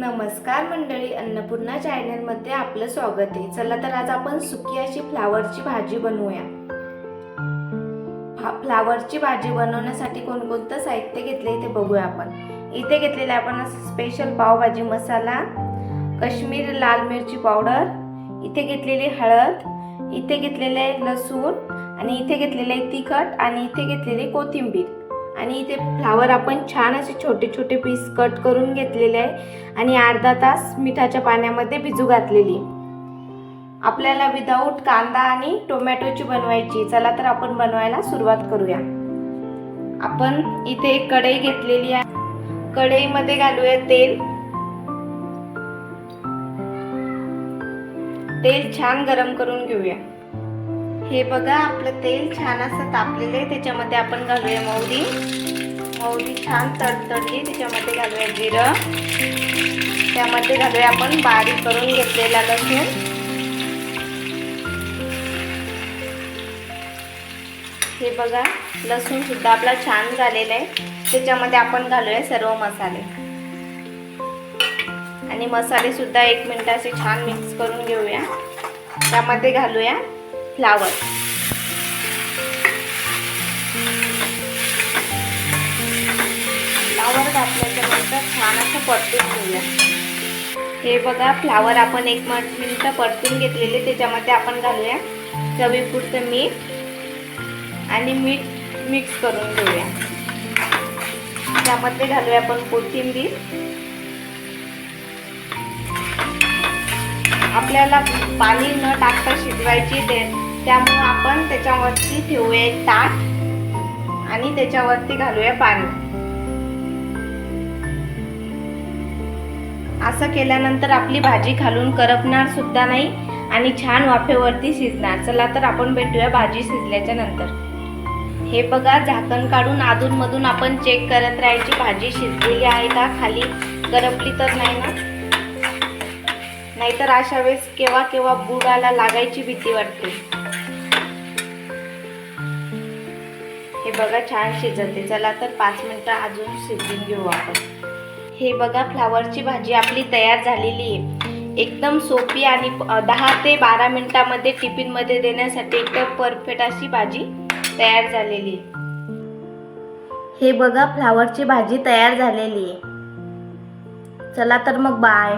नमस्कार मंडळी अन्नपूर्णा चॅनलमध्ये आपलं स्वागत आहे. चला तर आज आपण सुकी अशी फ्लावरची भाजी बनवूया. फ्लावरची भाजी बनवण्यासाठी कोणकोणतं साहित्य घेतले ते बघूया आपण. इथे घेतलेले आपण स्पेशल पावभाजी मसाला काश्मीर लाल मिरची पावडर इथे घेतलेली हळद इथे घेतलेले लसूण आणि इथे घेतलेले तिखट आणि इथे घेतलेली कोथिंबीर. आणि इथे फ्लावर आपण छान असे छोटे छोटे पीस कट करून घेतलेले आहे. आणि अर्धा तास मिठाच्या पाण्यामध्ये भिजू घातलेली. आपल्याला विदाऊट कांदा आणि टोमॅटोची बनवायची. चला तर आपण बनवायला सुरुवात करूया. आपण इथे एक कढई घेतलेली आहे. कढईमध्ये घालूया तेल. तेल छान गरम करून घेऊया. हे बघा आपलं तेल छान असं तापलेलं आहे. त्याच्यामध्ये आपण घालूया मोहरी मोहरी छान तडतडली त्याच्यामध्ये घालूया जिरं. त्यामध्ये घालूया आपण बारीक करून घेतलेला लसूण. हे बघा लसूण सुद्धा आपला छान झालेला आहे. त्याच्यामध्ये आपण घालूया सर्व मसाले. आणि मसाले सुद्धा एक मिनिट असे छान मिक्स करून घेऊया. त्यामध्ये घालूया फ्लावर. फ्लावर घातल्याच्या नंतर छान असं परतून घेऊया. हे बघा फ्लावर आपण एक मिनिट परतून घेतलेले त्याच्यामध्ये आपण घालूया चवीपुरतं मीठ आणि मीठ मिक्स करून घेऊया. त्यामध्ये घालूया आपण कोथिंबीर. आपल्याला पाणी न टाकता शिजवायची ते त्यामुळे आपण त्याच्यावरती ठेवूया एक ताट आणि त्याच्यावरती घालूया पाणी. असं केल्यानंतर आपली भाजी घालून करपणार सुद्धा नाही आणि छान वाफेवरती शिजणार. चला तर आपण भेटूया भाजी शिजल्याच्या नंतर. हे बघा झाकण काढून अधूनमधून आपण चेक करत राहायची. भाजी शिजलेली आहे का? खाली करपली तर नाही ना? नाहीतर अशा वेळेस केव्हा केव्हा बुडाला लागायची भीती वाटते. हे बघा छान शिजते. चला तर पाच मिनिटं अजून शिजून घेऊ आपण. हे बघा फ्लावरची भाजी आपली तयार झालेली आहे. एकदम सोपी आणि दहा ते बारा मिनटामध्ये टिफिनमध्ये देण्यासाठी एकदम परफेक्ट अशी भाजी तयार झालेली आहे. हे बघा फ्लावरची भाजी तयार झालेली आहे. चला तर मग बाय.